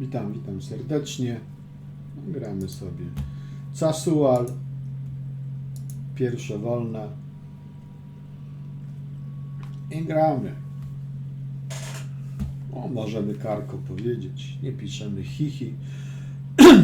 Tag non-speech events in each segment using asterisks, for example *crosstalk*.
Witam, witam serdecznie. Gramy sobie. Casual. Pierwsze wolne. I gramy. O, możemy karko powiedzieć. Nie piszemy hihi. *clears throat*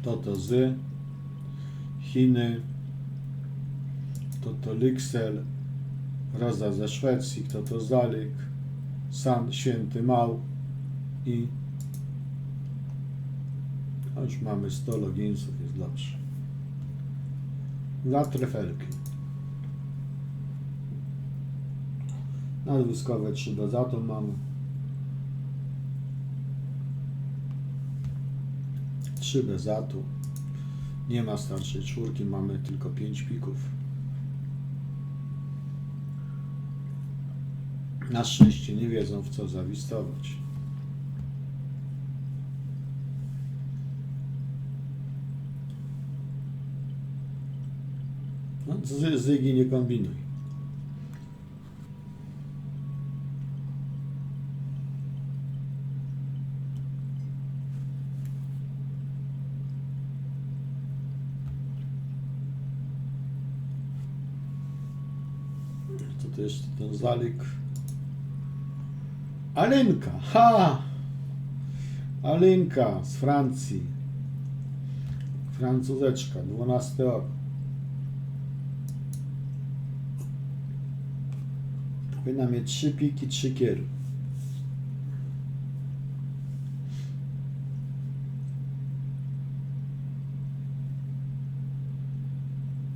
Kto to z? Chiny. Kto to Lyksel? Roza ze Szwecji. Kto to Zalik? San Święty Mał i już mamy 100 loginsów, jest dobrze. Za trefelki. Nadwyskowe 3 do za to mamy. 3 bez zatu. Nie ma starszej czwórki, mamy tylko 5 pików. Na szczęście nie wiedzą w co zawistować. No, z, zygi nie kombinuj. To jeszcze ten zalik? Alinka, ha! Alinka z Francji. Francuzeczka, 12 rok. powinna mieć 3 piki, 3.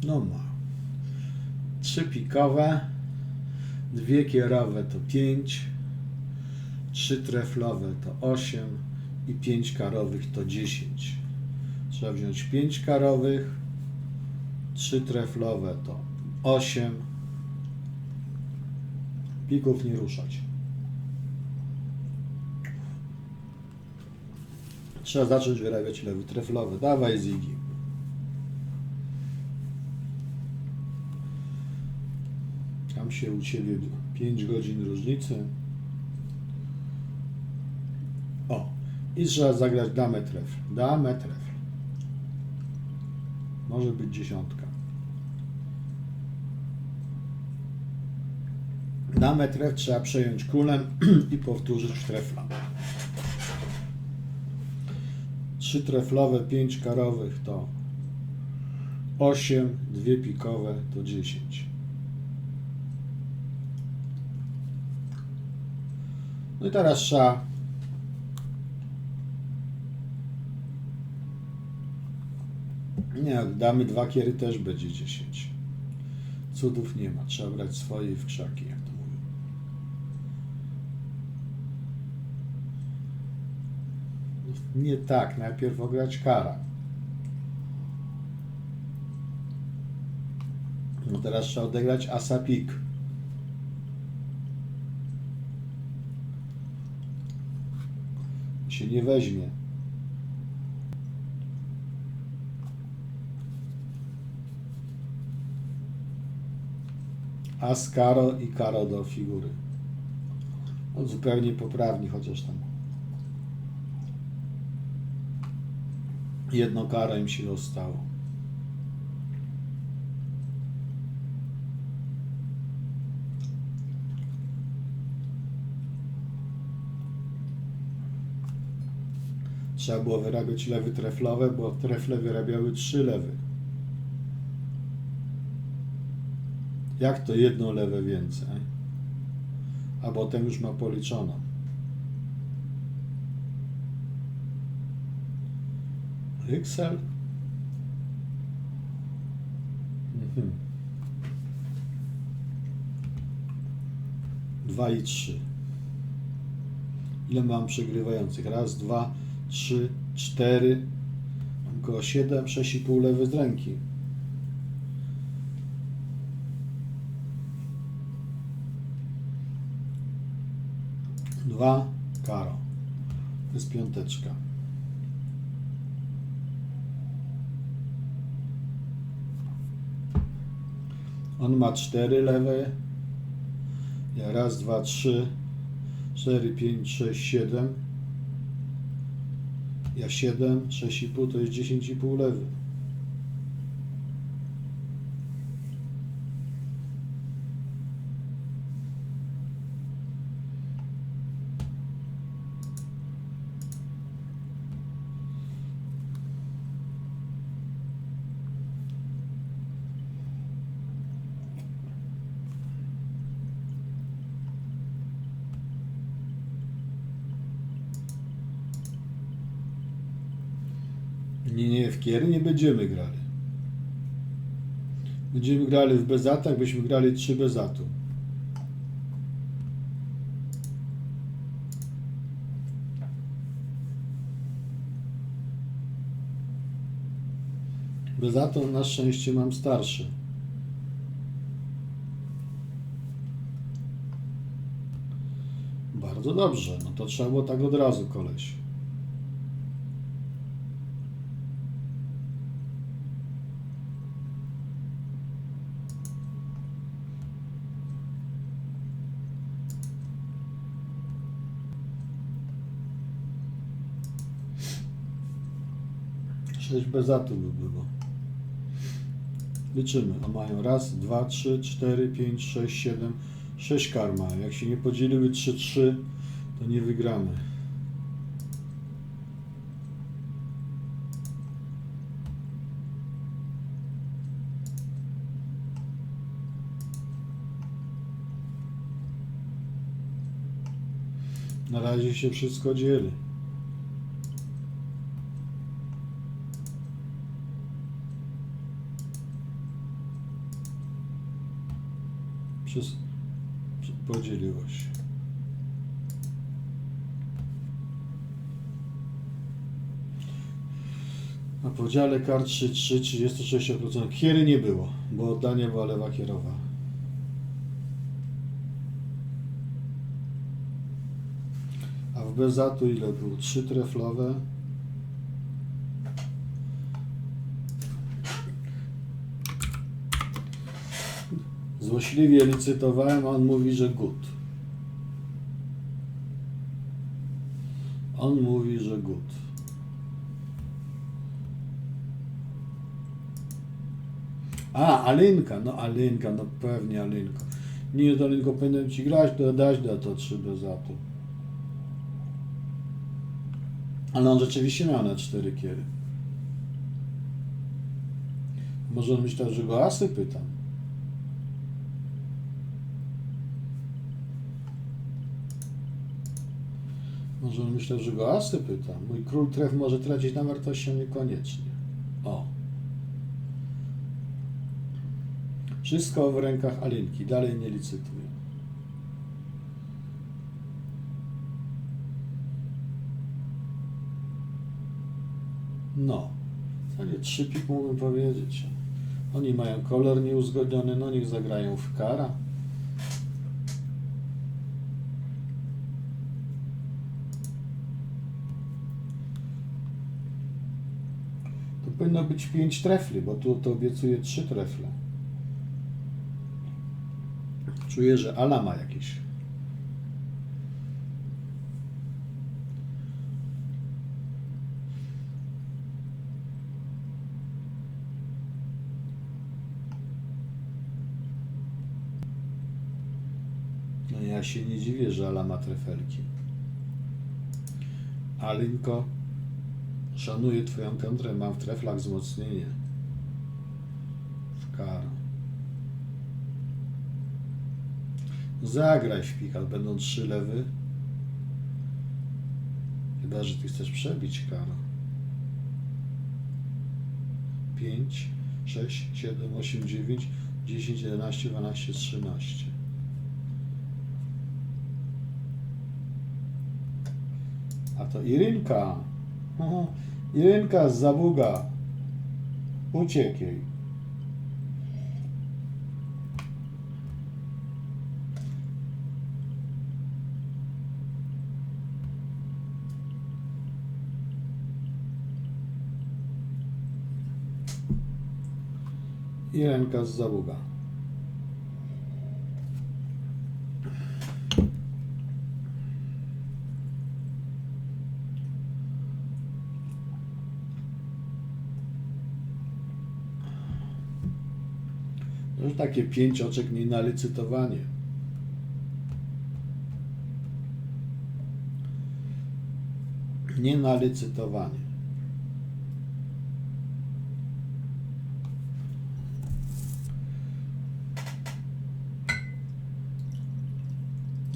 No ma. 3 pikowe, dwie kierowe to 5, 3 treflowe to 8 i 5 karowych to 10. Trzeba wziąć 5 karowych, trzy treflowe to 8, Pików nie ruszać. Trzeba zacząć wyrabiać lewy treflowy. Dawaj Zigi. Tam się u Ciebie 5 godzin różnicy. O, i trzeba zagrać damę tref. Damę tref. Może być dziesiątka. Damę tref trzeba przejąć królem *clears throat* i powtórzyć trefla. Trzy treflowe, pięć karowych to 8, dwie pikowe to 10. No i teraz trzeba Nie, jak damy dwa kiery też będzie 10. Cudów nie ma. Trzeba brać swoje w krzaki, jak to mówią. Nie tak. Najpierw ograć kara. No teraz trzeba odegrać asa pik. Się nie weźmie. As karo i karo do figury. No, zupełnie poprawni, chociaż tam jedno karo im się dostało. Trzeba było wyrabiać lewy treflowe, bo trefle wyrabiały trzy lewy. Jak to jedno lewe więcej? A potem już ma policzoną. Excel? Mhm. Dwa i trzy. Ile mam przegrywających? Raz, dwa, trzy, cztery. Mam sześć i pół lewy z ręki. Dwa, karo. To jest piąteczka. On ma cztery lewe. Ja raz, dwa, trzy, cztery, pięć, sześć, siedem. Ja siedem, sześć i pół to jest dziesięć i pół lewy. Nie, nie, w kiery nie będziemy grali. Będziemy grali w bezatach, byśmy grali 3 bezatu. Bezato na szczęście mam starszy. Bardzo dobrze, no to trzeba było tak od razu, koleś. Sześć bezatu by było. Liczymy. A mają raz, dwa, trzy, cztery, pięć, sześć, siedem, sześć karma. Jak się nie podzieliły trzy, trzy, to nie wygramy. Na razie się wszystko dzieli. Na podziale kart 3-3, 36%. Kiery nie było, bo oddanie była lewa kierowa. A w Bezatu ile było? 3 treflowe. Złośliwie licytowałem, a on mówi, że good. On mówi, że good. A, Alinka, no Alinka, no pewnie Alinka. Nie, to Alinko, powinienem ci grać, to dać da to 3 do zatu. Ale on rzeczywiście miał na 4 kiery. Może on myślał, że go asy pytam. Może on myślał, że go asy pytam. Mój król tref może tracić na wartości, niekoniecznie. O. Wszystko w rękach Alinki. Dalej nie licytuję. No. To nie trzy pik mógłbym powiedzieć. Oni mają kolor nieuzgodniony, no niech zagrają w kara. Powinno być 5 trefli, bo tu to obiecuje 3 trefle. Czuję, że Ala ma jakieś. No ja się nie dziwię, że Ala ma trefelki. Alinko, szanuję twoją kontrę, mam w treflach wzmocnienie. W karo. Zagraj w pika, będą trzy lewy. Chyba, że ty chcesz przebić karo. 5, 6, 7, 8, 9, 10, 11, 12, 13. A to Irynka. *laughs* Irynka z Zabuga. Uciekł i ręka z załuga. To takie pięć oczek nie na licytowanie. Nie na licytowanie.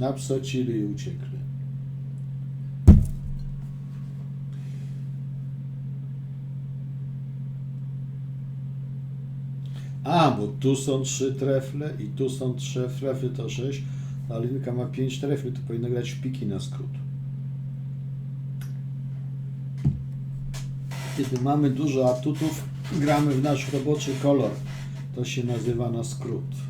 Napsocili i uciekli. A, bo tu są trzy trefle i tu są trzy trefle, to sześć. A Linka ma pięć trefli, to powinno grać w piki na skrót. Kiedy mamy dużo atutów, gramy w nasz roboczy kolor. To się nazywa na skrót.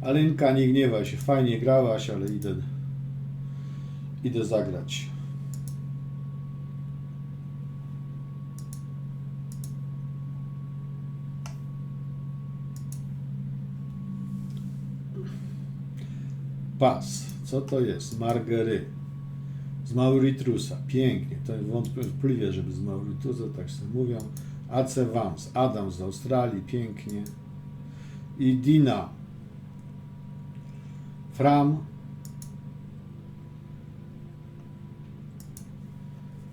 Alinka, nie gniewaj się, fajnie grałaś, ale idę, idę zagrać. Pas. Co to jest? Margery. Z Mauritrusa. Pięknie. To wątpliwie, żeby z Mauritrusa, tak sobie mówią. AC Vams. Adam z Australii. Pięknie. I Dina. Fram.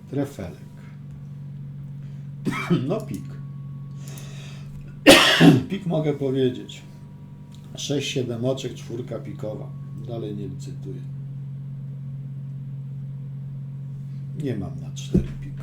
Trefelek. *clears throat* No pik. *clears throat* Pik mogę powiedzieć. 6-7 oczek, czwórka pikowa. Dalej nie licytuję. Nie mam na 4 pik.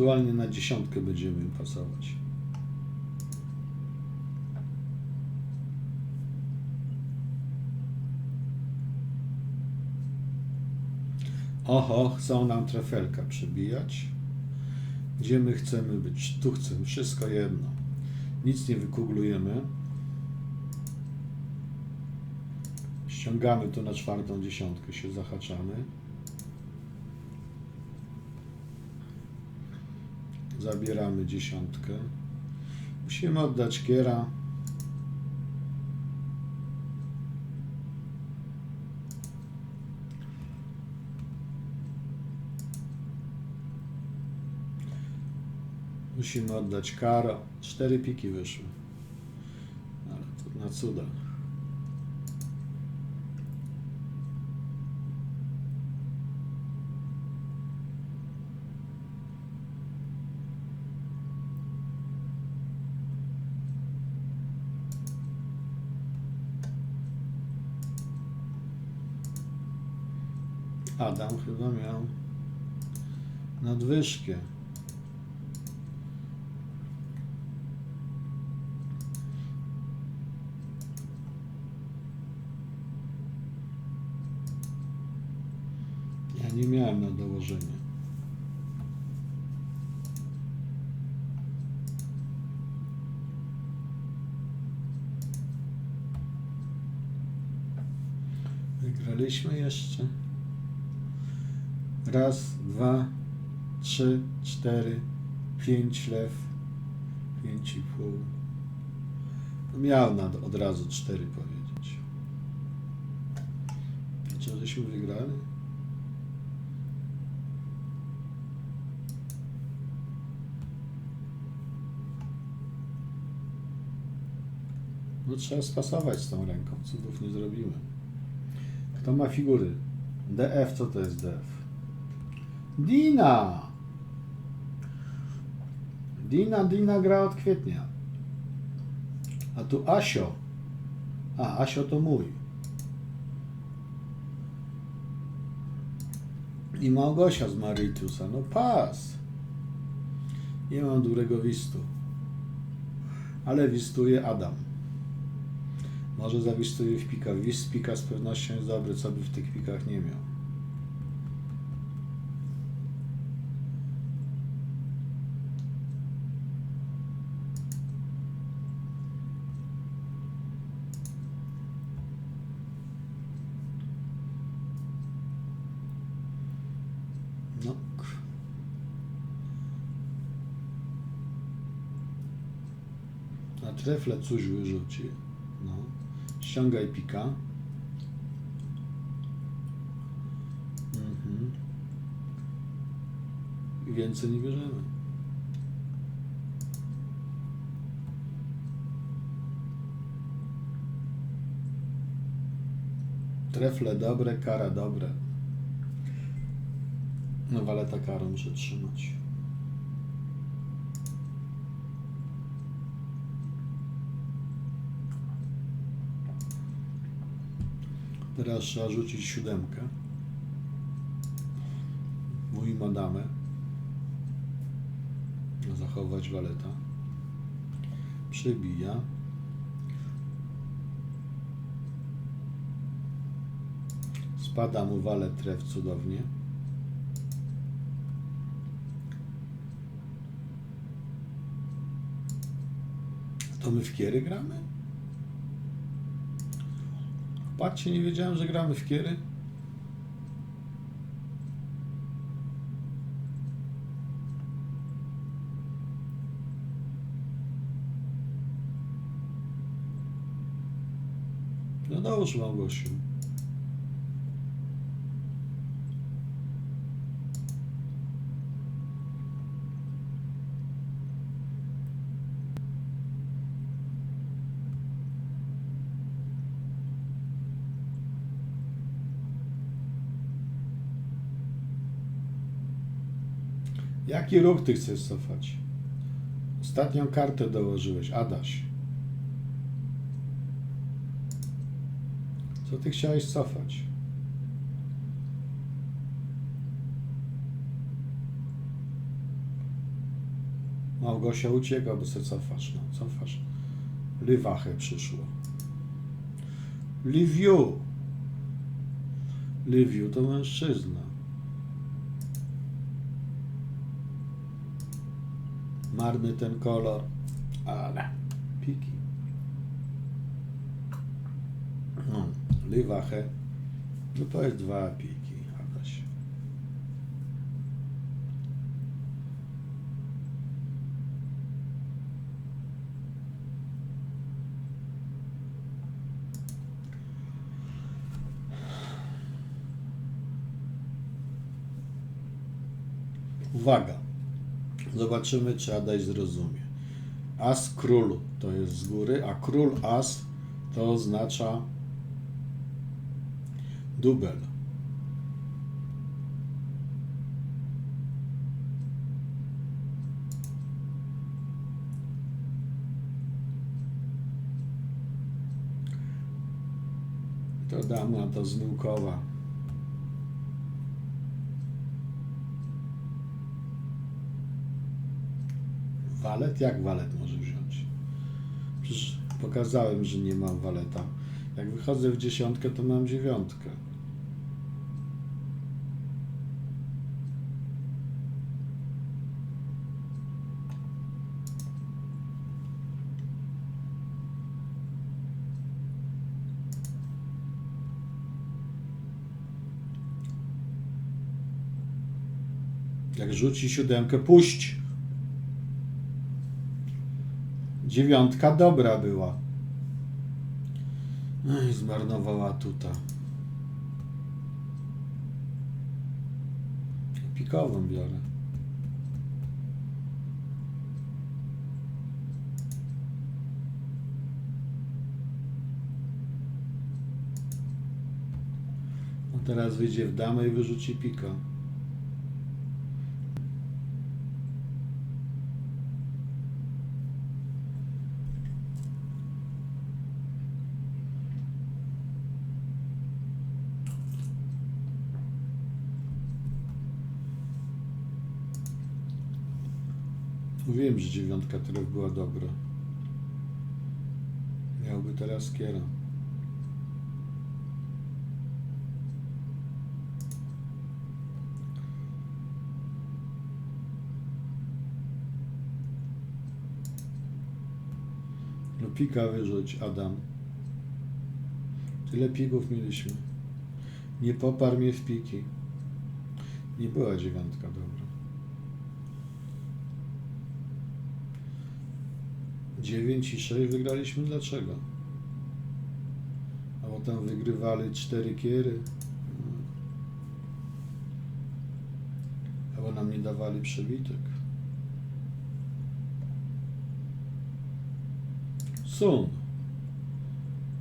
Ewentualnie na dziesiątkę będziemy pasować. Oho, chcą nam trafelka przebijać. Gdzie my chcemy być? Tu chcemy, wszystko jedno. Nic nie wykuglujemy. Ściągamy to na czwartą dziesiątkę, się zahaczamy. Zabieramy dziesiątkę. Musimy oddać kiera. Musimy oddać kara. Cztery piki wyszły. Ale to na cuda. Adam chyba miał nadwyżkę. Ja nie miałem na dołożenie. Wygraliśmy jeszcze. Raz, dwa, trzy, cztery, pięć lew, pięć i pół. No miał nad, od razu cztery powiedzieć. Czy żeśmy wygrali? No trzeba spasować z tą ręką. Cudów nie zrobiłem. Kto ma figury? DF, co to jest DF? Dina! Dina, Dina gra od kwietnia. A tu Asio. A, Asio to mój. I Małgosia z Maritusa. No pas. Nie mam dobrego wistu. Ale wistuje Adam. Może zawistuje w pikach. Wist pika z pewnością jest dobry, co by w tych pikach nie miał. Na trefle coś wyrzuci. No. Ściągaj pika. Mhm. Więcej nie bierzemy. Trefle dobre, kara dobre. No waleta karą muszę trzymać. Teraz trzeba rzucić siódemkę. Mój ma damę. Zachować waleta. Przebija. Spada mu walet tref cudownie. To my w kiery gramy? Patrzcie, nie wiedziałem, że gramy w kiery. No dołóż Małgosiu. Jaki ruch ty chcesz cofać? Ostatnią kartę dołożyłeś, Adaś. Co ty chciałeś cofać? Małgosia ucieka, bo se cofasz. No, cofasz. Liwachę przyszło. Liviu. Liviu to mężczyzna. Marny ten kolor, ale piki. No, Liwachę. No to jest dwa piki, Adaś. Uwaga. Zobaczymy, czy Adaś zrozumie. As król to jest z góry, a król as to oznacza dubel. To dama to zmyłkowa. Walet? Jak walet może wziąć? Przecież pokazałem, że nie mam waleta. Jak wychodzę w dziesiątkę, to mam dziewiątkę. Jak rzuci siódemkę, puść! Dziewiątka dobra była. Ej, zmarnowała tuta. Pikową biorę. No teraz wyjdzie w damę i wyrzuci pika. Mówiłem, że dziewiątka tref była dobra. Miałby teraz kiera. No pika wyrzuć, Adam. Tyle pików mieliśmy. Nie poparł mnie w piki. Nie była dziewiątka dobra. 9 i 6 wygraliśmy. Dlaczego? A potem wygrywali 4 kiery. Albo nam nie dawali przebitek. Sun.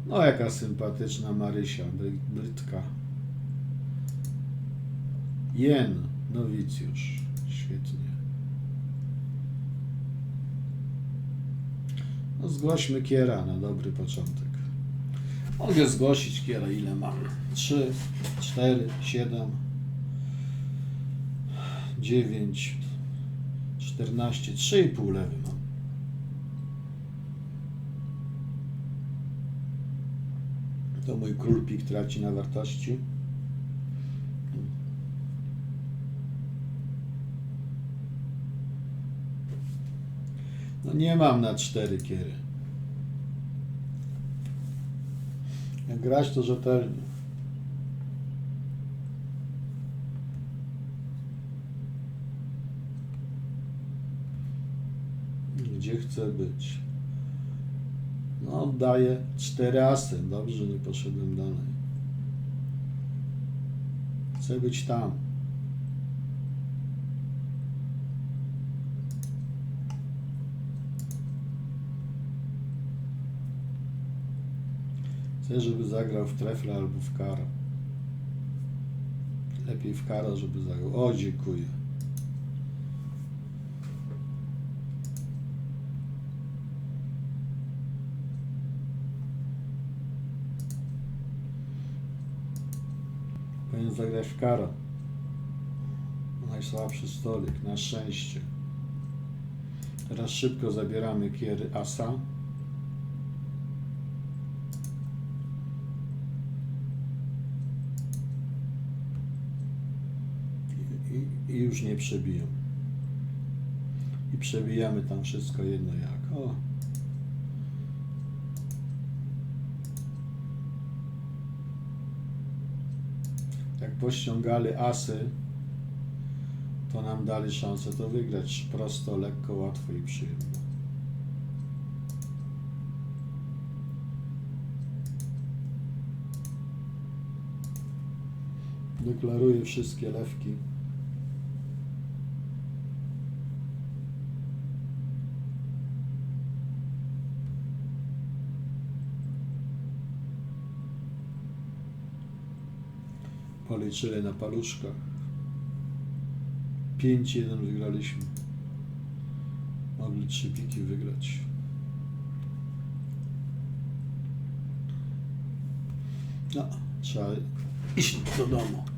No jaka sympatyczna Marysia, bry- brytka. Jen, nowicjusz. Świetnie. No zgłośmy Kiera na dobry początek. Mogę zgłosić Kiera, ile mam? 3, 4, 7, 9, 14, 3,5 lewy mam. To mój król pik traci na wartości. No nie mam na cztery kiery. Jak grać to rzetelnie. Gdzie chcę być? No, oddaję cztery asy. Dobrze, że nie poszedłem dalej. Chcę być tam. Chcę, żeby zagrał w trefla albo w kara. Lepiej w kara, żeby zagrał. O, dziękuję. Powinien zagrać w kara. Najsłabszy stolik, na szczęście. Teraz szybko zabieramy kiery asa. I, i już nie przebiją. I przebijamy tam wszystko jedno jak. O. Jak pościągali asy, to nam dali szansę to wygrać prosto, lekko, łatwo i przyjemnie. Deklaruję wszystkie lewki. Policzyli na paluszkach. 5-1 wygraliśmy. Mogli trzy piki wygrać. No, trzeba iść do domu.